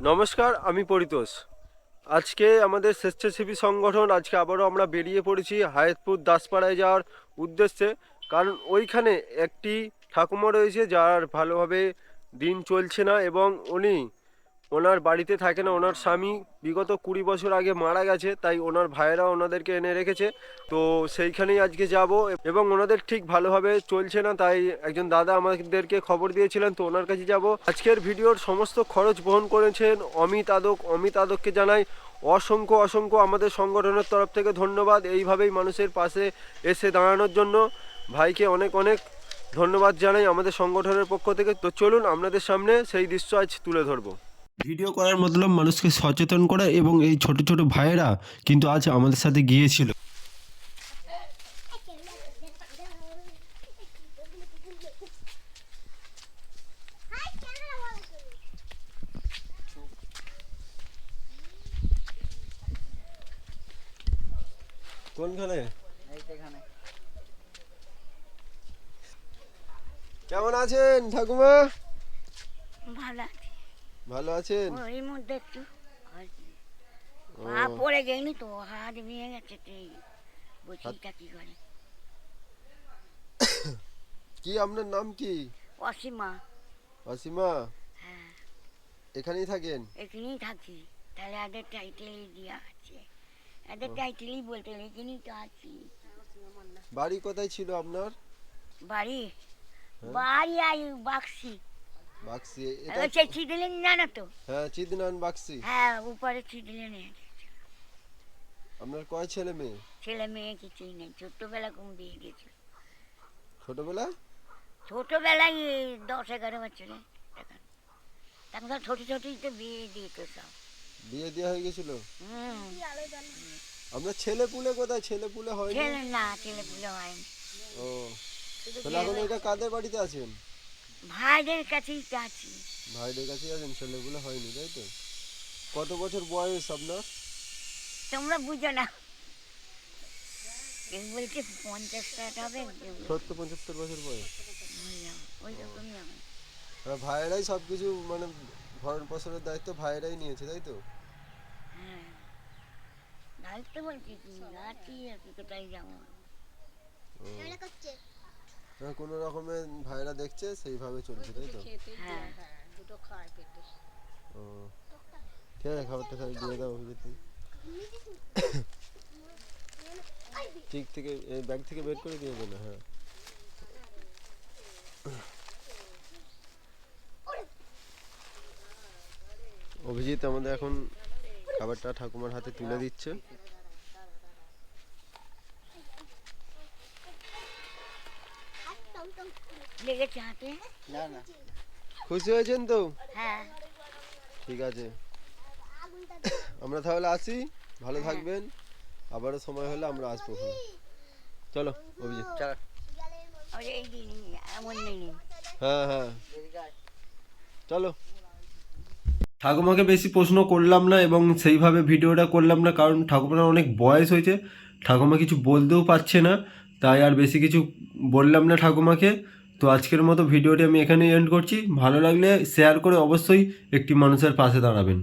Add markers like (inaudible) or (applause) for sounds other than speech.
নমস্কার, আমি পরিতোষ। আজকে আমাদের স্বেচ্ছাসেবী সংগঠন আজকে আবারও আমরা বেরিয়ে পড়েছি হায়াতপুর দাসপাড়ায় যাওয়ার উদ্দেশ্যে, কারণ ওইখানে একটি ঠাকুমা রয়েছে যার ভালোভাবে দিন চলছে না এবং উনি ওনার বাড়িতে থাকে না, ওনার স্বামী বিগত কুড়ি বছর আগে মারা গেছে, তাই ওনার ভাইয়েরা ওনাদেরকে এনে রেখেছে। তো সেইখানেই আজকে যাব এবং ওনাদের ঠিক ভালোভাবে চলছে না, তাই একজন দাদা আমাদেরকে খবর দিয়েছিলেন, তো ওনার কাছে যাব। আজকের ভিডিওর সমস্ত খরচ বহন করেছেন অমিত আদক। অমিত আদককে জানাই অসংখ্য অসংখ্য আমাদের সংগঠনের তরফ থেকে ধন্যবাদ এইভাবেই মানুষের পাশে এসে দাঁড়ানোর জন্য। ভাইকে অনেক অনেক ধন্যবাদ জানাই আমাদের সংগঠনের পক্ষ থেকে। তো চলুন আপনাদের সামনে সেই দৃশ্য আজ তুলে ধরবো। ভিডিও করার মতলব মানুষকে সচেতন করা এবং এই ছোট ছোট ভাইয়েরা কিন্তু আজ আমাদের সাথে গিয়েছিল। কোনখানে? কেমন আছেন ঠাকুমা? ভালো ভালো আছেন? ওই মধ্যে একটু পা পড়ে যায়নি তো হাত ভেঙে গেছে এই বসিটা কি করে? (coughs) কি আপনার নাম কি? অসীমা। অসীমা? হ্যাঁ। এখানেই থাকেন? এখানেই থাকি। তাহলে এদের টাইটেলই দেওয়া আছে। এদের টাইটেলই বলতে এখানেই তো আছি। বাড়ি কোথায় ছিল আপনার? বাড়ি? হ্যাঁ। বাড়ি আই বাক্সি। বাক্সি এটা সেই জানো তো? হ্যাঁ চিদনান বাক্সি। হ্যাঁ উপরে আপনার কয় ছেলে মেয়ে? ছেলে মেয়ে কিছুই নেই ছোট্টবেলা কম দিয়ে গেছিল ছোটবেলা? ছোটবেলায় দশ এগারো বছরে তখন সব ছোট ছোটই তো বিয়ে দিত সব। বিয়ে দেওয়া হয়ে গেছিল? হুম। আপনার ছেলে পুলে কোথায়? ছেলে পুলে হয়নি? ছেলে না ছেলে পুলে হয়নি। ও তাহলে এখন এটা কাদের বাড়িতে আছেন? ভাইদের কাছেই তো আছি ভাইদের কাছে আছেন ছেলে পুলে হয়নি তাই তো? কত বছর বয়স আপনার? তোমরা বুঝো না। কেউ বলছে পঞ্চাশ ষাট হবে সত্তর পঁচাত্তর বছর বয়স। ওই রকমই হবে। ভাইয়েরাই সব কিছু মানে ভরণ পোষণের দায়িত্ব ভাইয়েরাই নিয়েছে তাই তো? হ্যাঁ। দায়িত্ব বলছি কি আছি আর কি কোথায় যাব। ও। কোনো রকমের ভাইরা দেখছে সেইভাবে চলছে তাই তো? হ্যাঁ। ও। ঠিক আছে খাবারটা খাই দিয়ে দাও অভিজিৎ ঠিক থেকে এই ব্যাগ থেকে বের করে দিয়ে দেবে হ্যাঁ। অভিজিৎ আমাদের এখন খাবারটা ঠাকুমার হাতে তুলে দিচ্ছে। লেগেছে হাতে না না খুশি হয়েছেন তো হ্যাঁ ঠিক আছে। আমরা তাহলে আসি। ভালো থাকবেন। আবারও সময় হলে আমরা আসব চলো অভিজিৎ। চল। হ্যাঁ হ্যাঁ। চলো। ঠাকুমাকে বেশি প্রশ্ন করলাম না এবং সেইভাবে ভিডিওটা করলাম না কারণ ঠাকুমার অনেক বয়স হয়েছে। ঠাকুমা কিছু বলতেও পারছে না। তাই আর বেশি কিছু বললাম না ঠাকুমাকে। তো আজকের মতো ভিডিওটি আমি এখানেই এন্ড করছি। ভালো লাগলে শেয়ার করে অবশ্যই একটি মানুষের পাশে দাঁড়াবেন।